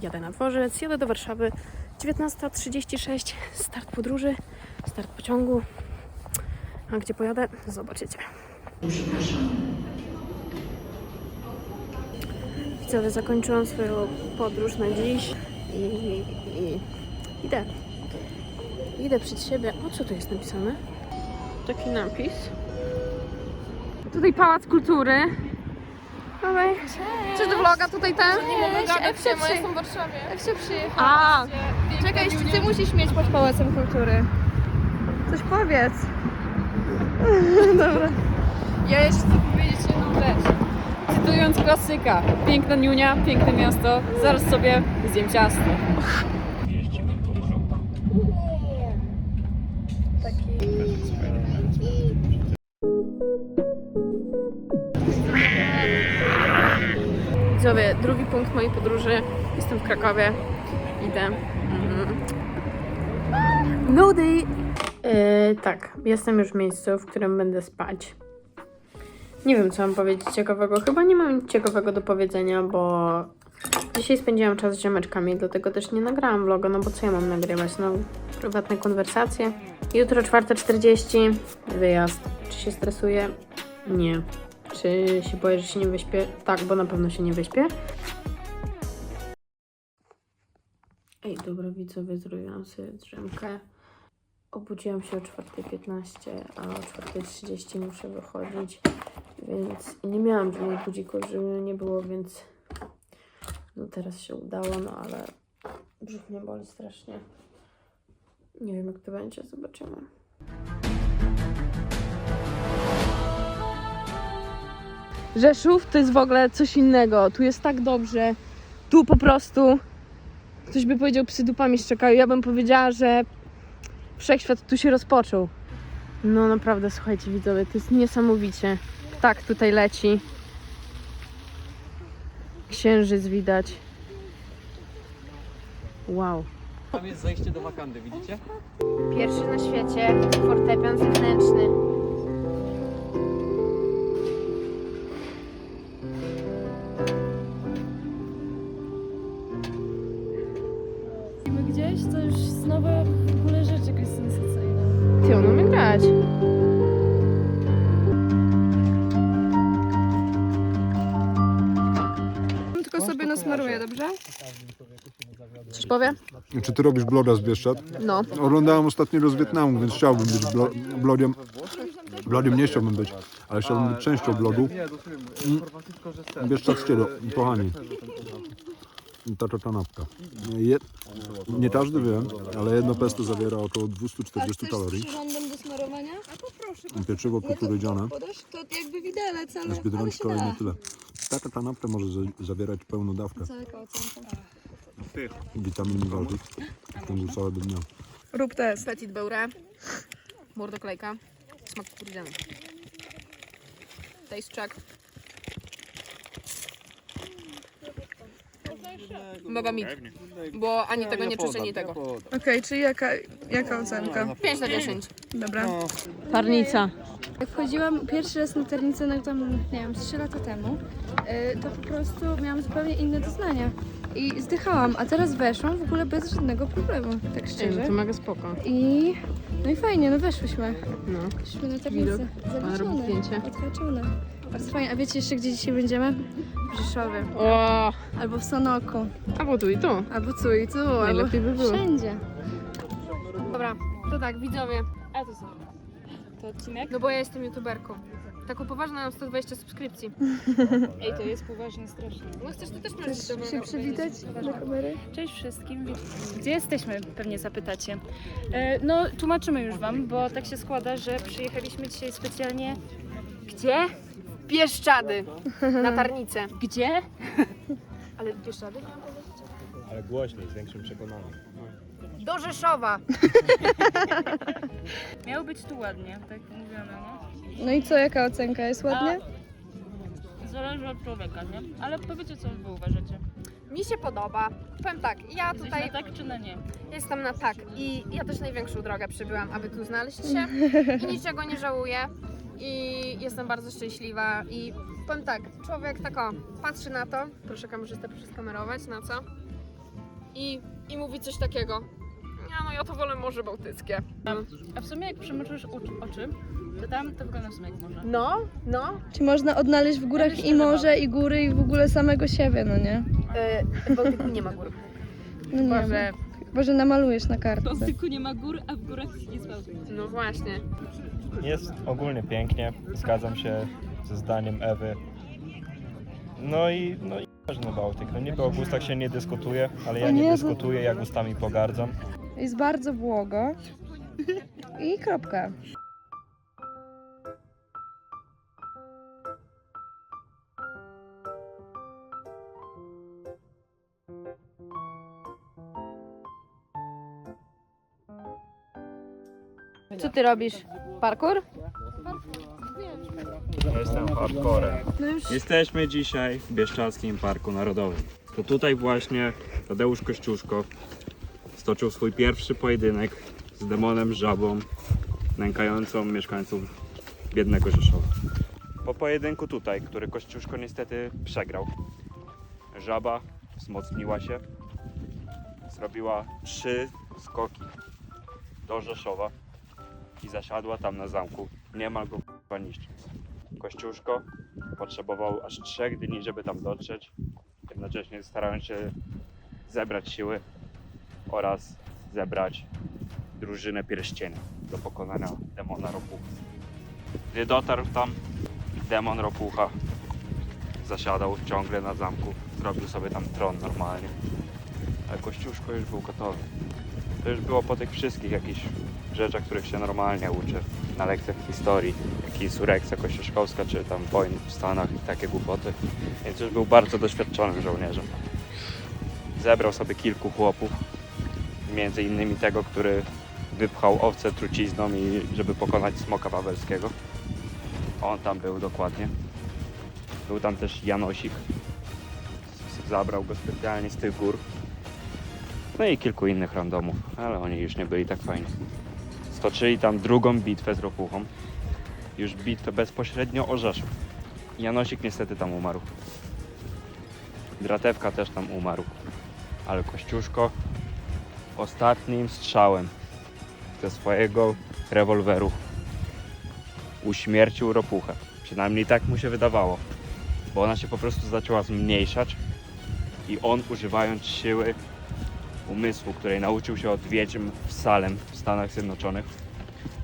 Jadę na dworzec, jadę do Warszawy. 19.36, start podróży, start pociągu. A gdzie pojadę? Zobaczycie. Widzowie, zakończyłam swoją podróż na dziś i, i idę. Idę przed siebie. O co tu jest napisane? Taki napis. Tutaj Pałac Kultury. Dawaj. Cześć do vloga, tutaj ten. F się jestem w Warszawie. F się przyjechał. A, Czekaj, jeszcze ty musisz mieć pod Pałacem Kultury. coś powiedz. Dobra. Ja jeszcze chcę powiedzieć jedną rzecz. Cytując klasyka. Piękna niunia, piękne miasto. Zaraz sobie zjem ciasto. Widzowie, drugi punkt mojej podróży. Jestem w Krakowie. Idę. Mhm. Nudy! Yy, tak, jestem już w miejscu, w którym będę spać. Nie wiem, co mam powiedzieć ciekawego. Chyba nie mam nic ciekawego do powiedzenia, bo dzisiaj spędziłam czas z ziomeczkami, dlatego też nie nagrałam vloga, no bo co ja mam nagrywać? No, prywatne konwersacje. Jutro 4.40, wyjazd. Czy się stresuję? Nie. Czy się boję, że się nie wyśpię? Tak, bo na pewno się nie wyśpię. Ej, dobra widzowie, zrobiłam sobie drzemkę. Obudziłam się o 4.15, a o 4.30 muszę wychodzić, więc nie miałam żadnych budzików, żeby mnie nie było, więc no teraz się udało, no ale brzuch mnie boli strasznie. Nie wiem jak to będzie, zobaczymy. Rzeszów to jest w ogóle coś innego. Tu jest tak dobrze. Tu po prostu ktoś by powiedział psy dupami szczekają. Ja bym powiedziała, że wszechświat tu się rozpoczął. No naprawdę, słuchajcie widzowie, to jest niesamowicie. Tak tutaj leci. Księżyc widać. Wow. Tam jest zejście do Wakandy, widzicie? Pierwszy na świecie fortepian zewnętrzny. To już znowu w ogóle rzecz jakaś sensacyjna. Ty, on umie grać. Tylko sobie nasmaruję, dobrze? Coś powie? Czy ty robisz bloga z Bieszczad? No. Oglądałem ostatniego z Wietnamu, więc chciałbym być blo blogiem. Blogiem nie chciałbym być, ale chciałbym być częścią blogu. Bieszczadzkiego, kochani. Ta to kanapka. Je, nie każdy wie, ale jedno pesto zawiera około 240 kalorii. przyrządem do smarowania? A poproszę. Pieczywo kukurydziane Podasz to jakby widelec, ale, z Biedronki kolejne tyle. Taka kanapka może za zawierać pełną dawkę Jaka ocenka? witamin i w ciągu całego dnia. Rób test. Petit beurre. Mordoklejka. Smak kukurydziany. Taste check. Mega mit. Bo ani tego nie czuć, ani tego. Okej, czyli jaka, jaka ocenka? 5 na 10. Dobra. Parnica. Jak wchodziłam pierwszy raz na ternicę, no tam, nie wiem, z 3 lata temu, y, to po prostu miałam zupełnie inne doznania. I zdychałam, a teraz weszłam w ogóle bez żadnego problemu, tak Ej, no szczerze. to mega spoko. I no i fajnie, no weszłyśmy. No. Weszliśmy na ternicę. Pan robi zdjęcie. Odhaczone. Bardzo fajnie. A wiecie jeszcze, gdzie dzisiaj będziemy? W Rzeszowie. O, Albo w Sanoku. albo tu i tu. Albo tu i tu, albo Najlepiej by było. wszędzie. Dobra, to tak, widzowie. A to co? To odcinek? No bo ja jestem youtuberką. Taką poważną mam 120 subskrypcji. Ej, to jest poważnie strasznie. No chcesz, to też możesz Chcesz się przywitać do kamery? Cześć wszystkim. Gdzie jesteśmy? Pewnie zapytacie. E, No, tłumaczymy już Wam, bo tak się składa, że przyjechaliśmy dzisiaj specjalnie. Gdzie? Pieszczady. Na tarnicę. Gdzie? Ale Pieszczady? Ale głośniej, z większym przekonaniem. Do Rzeszowa. Miało być tu ładnie, tak mówiono, No i co, jaka ocenka? Jest ładnie? nie? Zależy od człowieka, nie? Ale powiecie, co Wy uważacie. Mi się podoba. Powiem tak, ja Jesteś tutaj na tak czy na nie? jestem na tak i ja też największą drogę przybyłam, aby tu znaleźć się i niczego nie żałuję i jestem bardzo szczęśliwa i powiem tak, człowiek tak o, patrzy na to, proszę kamerzystę proszę skamerować, na co? i, i mówi coś takiego. Nie no, ja to wolę Morze Bałtyckie. A w sumie jak przemyczysz oczy, to tam to wygląda w sumie jak morze. No, no. Czy można odnaleźć w górach i morze, i góry, i w ogóle samego siebie, no nie? Yy, w Bałtyku nie ma gór. No nie Chyba, wiem. że... Chyba, że namalujesz na W kartce. Bałtyku nie ma gór, a w górach jest Bałtyk. No właśnie. Jest ogólnie pięknie, zgadzam się ze zdaniem Ewy. No i no i ważny Bałtyk. No niby o gustach się nie dyskutuje, ale ja nie nie, dyskutuję, ja gustami pogardzam. Jest bardzo błogo. I kropka. Ty robisz? Parkour? Jestem hardcorem. Jesteśmy dzisiaj w Bieszczadzkim Parku Narodowym. To tutaj właśnie Tadeusz Kościuszko stoczył swój pierwszy pojedynek z demonem żabą nękającą mieszkańców biednego Rzeszowa. Po pojedynku tutaj, który Kościuszko niestety przegrał, żaba wzmocniła się, zrobiła trzy skoki do Rzeszowa i zasiadła tam na zamku, niemal go k***a niszcząc. Kościuszko potrzebował aż trzech dni, żeby tam dotrzeć, jednocześnie starając się zebrać siły oraz zebrać drużynę pierścienia do pokonania demona Ropucha. Gdy dotarł tam, demon Ropucha zasiadał ciągle na zamku, zrobił sobie tam tron normalnie, ale Kościuszko już był gotowy. To już było po tych wszystkich jakichś rzeczach, których się normalnie uczy na lekcjach historii, jak insurekcja kościuszkowska, czy tam wojny w Stanach i takie głupoty. Więc już był bardzo doświadczonym żołnierzem. Zebrał sobie kilku chłopów, między innymi tego, który wypchał owce trucizną i żeby pokonać smoka wawelskiego. On tam był dokładnie. Był tam też Janosik. Zabrał go specjalnie z tych gór. No i kilku innych randomów, ale oni już nie byli tak fajni. Stoczyli tam drugą bitwę z Ropuchą. Już bitwę bezpośrednio o Rzeszów. Janosik niestety tam umarł. Dratewka też tam umarł. Ale Kościuszko ostatnim strzałem ze swojego rewolweru uśmiercił Ropuchę. Przynajmniej tak mu się wydawało. Bo ona się po prostu zaczęła zmniejszać i on używając siły umysłu, której nauczył się od wiedźm w Salem w Stanach Zjednoczonych,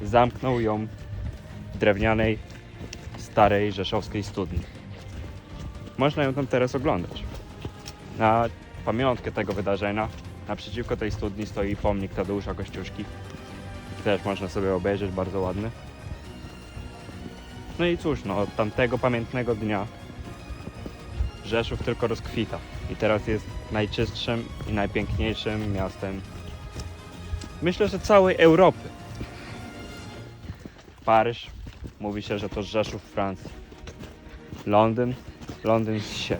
zamknął ją w drewnianej, starej rzeszowskiej studni. Można ją tam teraz oglądać. Na pamiątkę tego wydarzenia naprzeciwko tej studni stoi pomnik Tadeusza Kościuszki. Też można sobie obejrzeć, bardzo ładny. No i cóż, no od tamtego pamiętnego dnia Rzeszów tylko rozkwita. I teraz jest najczystszym i najpiękniejszym miastem, myślę, że całej Europy. Paryż, mówi się, że to Rzeszów Francji. Londyn, Londyn się.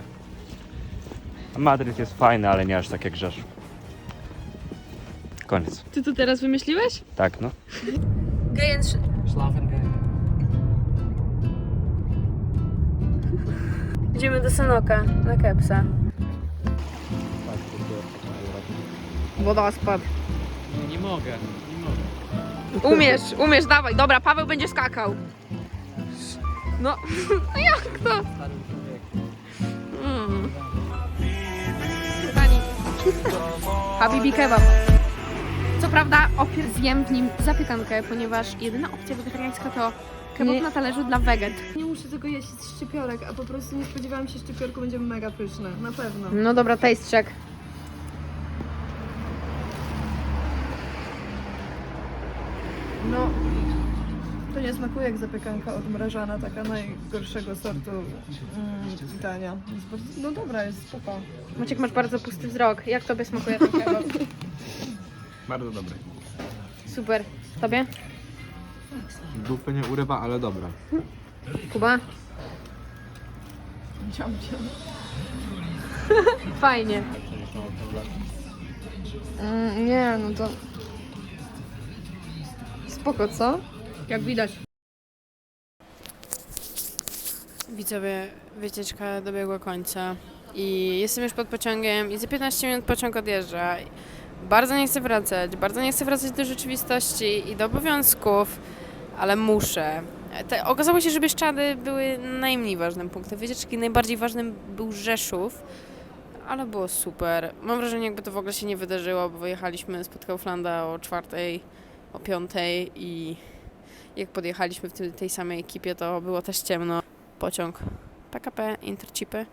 A Madryt jest fajny, ale nie aż tak jak Rzeszów. Koniec. Ty to teraz wymyśliłeś? Tak, no. Gejen... Idziemy do Sanoka, na Kepsa. Wodospad. Nie mogę, nie mogę. Umiesz, umiesz, dawaj. Dobra, Paweł będzie skakał. No, no jak to? Mm. Pani. Habibi kebab. Co prawda opier zjem w nim zapiekankę, ponieważ jedyna opcja wegetariańska to kebab Nie. na talerzu dla weget. Nie muszę tego jeść z szczypiorek, a po prostu nie spodziewałam się, że szczypiorku będzie mega pyszne. Na pewno. No dobra, taste check. No, to nie smakuje jak zapiekanka odmrażana, taka najgorszego sortu mm, dania. Jest bardzo, no dobra, jest spoko. Maciek, masz bardzo pusty wzrok. Jak tobie smakuje ten kebab? Bardzo dobry. Super. Tobie? Dupy nie urywa, ale dobra. Kuba? Ciam, ciam. Fajnie. Mm, nie, no to... Spoko, co? Jak widać. Widzowie, wycieczka dobiegła końca. i jestem już pod pociągiem i za 15 minut pociąg odjeżdża. Bardzo nie chcę wracać, bardzo nie chcę wracać do rzeczywistości i do obowiązków, ale muszę. Te, okazało się, że Bieszczady były najmniej ważnym punktem wycieczki. Najbardziej ważnym był Rzeszów, ale było super. Mam wrażenie, jakby to w ogóle się nie wydarzyło, bo wyjechaliśmy z Kauflanda o czwartej, o piątej i jak podjechaliśmy w tej, samej ekipie, to było też ciemno. Pociąg PKP Intercipy